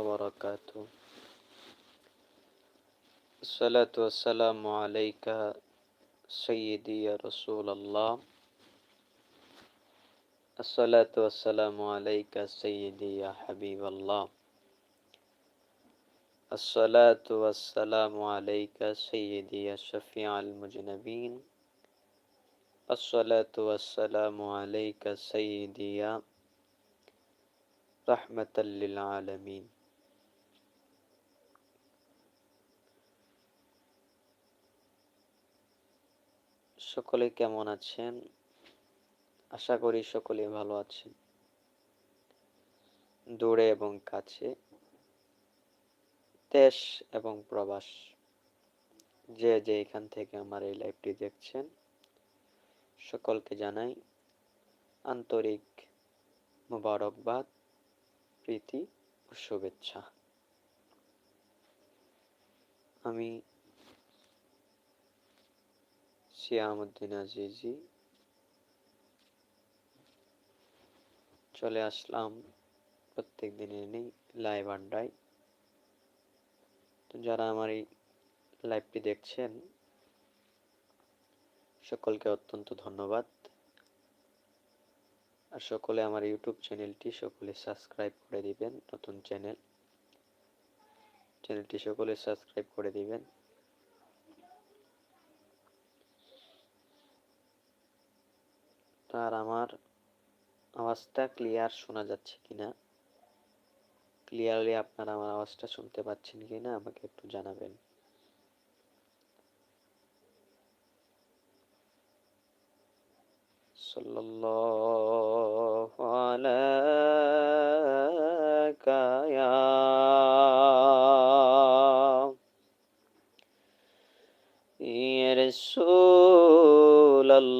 وبركاته. الصلاة والسلام عليك سيدي يا رسول الله. الصلاة والسلام عليك سيدي يا حبيب الله. الصلاة والسلام عليك سيدي يا شفيع المجنبين. الصلاة والسلام عليك سيدي يا رحمة للعالمين. সকলে কেমন আছেন? আশা করি সকলে ভালো আছেন। দূরে এবং কাছে, দেশ এবং প্রবাস, যে যে এখান থেকে আমার এই লাইভটি দেখছেন, সকলকে জানাই আন্তরিক মুবারকবাদ, প্রীতি ও শুভেচ্ছা। আমি সিয়ামুদ্দিন আজিজি। চলে আসলাম প্রত্যেক দিনের নেই লাইভ আড্ডায়। তো যারা আমার এই লাইভটি দেখছেন, সকলকে অত্যন্ত ধন্যবাদ। আর সকলে আমার ইউটিউব চ্যানেলটি সকলে সাবস্ক্রাইব করে দিবেন, নতুন চ্যানেল। চ্যানেলটি সকলে সাবস্ক্রাইব করে দিবেন। আর আমার আওয়াজটা ক্লিয়ার শোনা যাচ্ছে কিনা? ক্লিয়ারলি আপনারা আমার আওয়াজটা শুনতে পাচ্ছেন কিনা? আমাকে একটু জানাবেন। সাল্লাল্লাহু আলাইকা ইয়া রাসূলাল্লাহ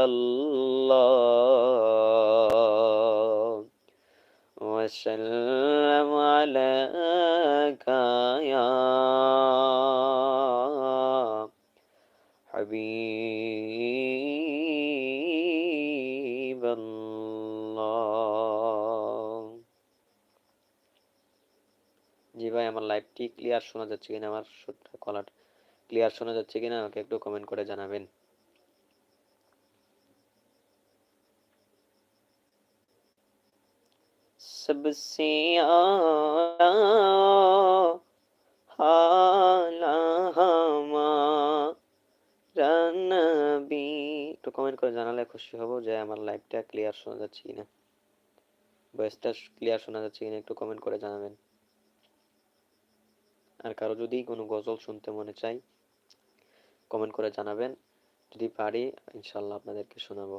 الله وسلم عليك يا حبيب الله জি ভাই আমার লাইভটি ক্লিয়ার শোনা যাচ্ছে কিনা আমার কলার ক্লিয়ার শোনা যাচ্ছে কিনা আমাকে একটু কমেন্ট করে জানাবেন सबसे आला हाला हमारा नबी একটু কমেন্ট করে জানালে খুশি হব যে আমার লাইভটা ক্লিয়ার শোনা যাচ্ছে কিনা ভয়েসটা ক্লিয়ার শোনা যাচ্ছে কিনা একটু কমেন্ট করে জানাবেন আর কারো যদি কোনো গজল শুনতে মনে চাই কমেন্ট করে জানাবেন যদি পারি ইনশাল্লাহ আপনাদেরকে শোনাবো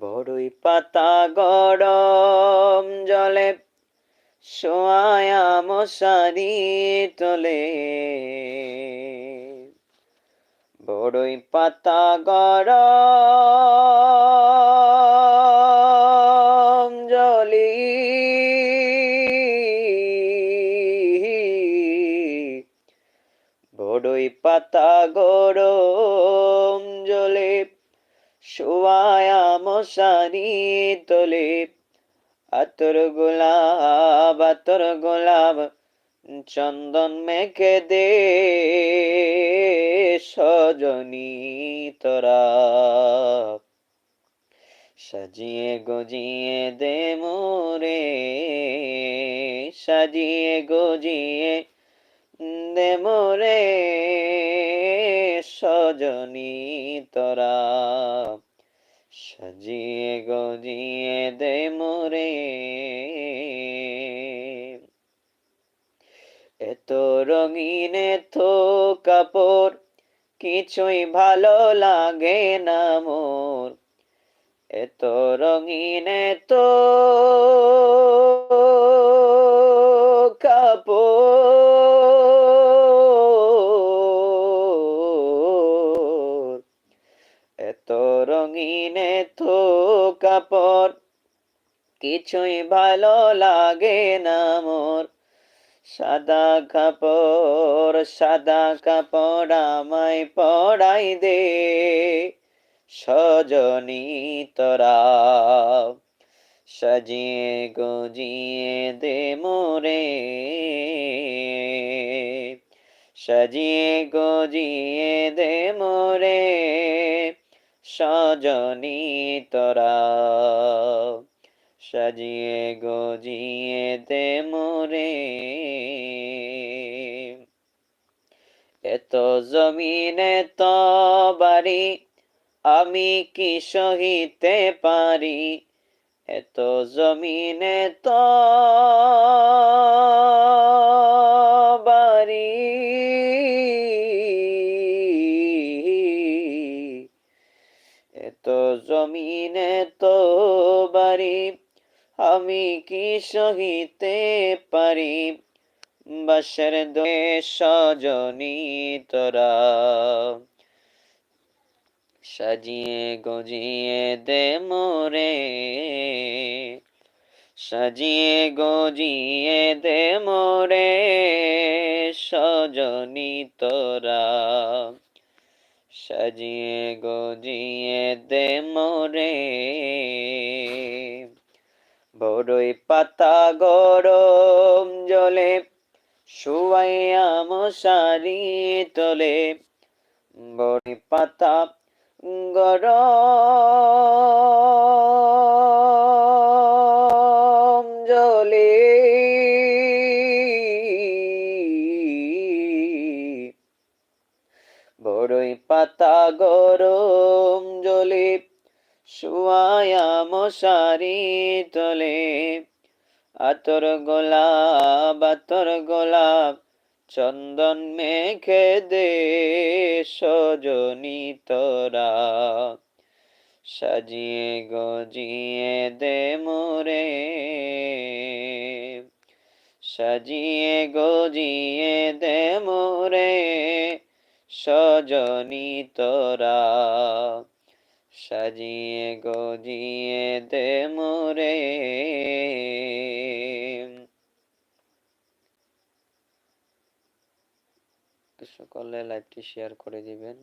বড়ই পাতা গরম জলে সোয়া মশারি তোলে। বড়ই পাতা গরম জলি। বড়ই পাতা গরম জলে শুয়ায়া মশারি তোলে। আতর গোলাপ আতর গোলাপ, চন্দন মেখে দে সজনী তোরা। সাজিয়ে গজিয়ে দে মোরে, সাজিয়ে গজিয়ে দে মোরে, সজনী তোরা। সাজিয়ে গজিয়ে দে মোরে। এত রঙিন এত কাপড়, কিছুই ভালো লাগে না মোর। এত রঙিন এত কাপড়। কিছুই ভালো লাগে না মোর। সাদা কাপড় সাদা কাপড় আমায় পড়াই দে। সজনী তোরা সাজিয়ে গজিয়ে দে মোরে। সাজিয়ে গজিয়ে দে মোরে। সজনী তোরা। সাজিয়ে গজিয়ে দে মোরে। এত জমিন এত বাড়ি, আমি কি সহিতে পারি? এত জমিন এত জমিন তো বাড়ি আমি কি সহিতে পারি? বাসের দে সজনী তোরা। সাজিয়ে গজিয়ে দে মোরে। সাজিয়ে গজিয়ে দে মোরে সজনী তোরা। সাজিয়ে গজিয়ে দে মোরে। বড়ই পাতা গরম জলে শুয়াইয়া মশারি তলে। বড়ি পাতা গরম গরম জলে শুয়ায়া মশারি তোলে। আতর গোলাপ আতর গোলাপ, চন্দন মেখে দে সজনী তোরা। সাজিয়ে গজিয়ে দে মোরে। সাজিয়ে গজিয়ে দে মোরে। সজনী তোরা সাজিয়ে গজিয়ে দে মোরে। সকলে লাইভটি শেয়ার করে দিবেন।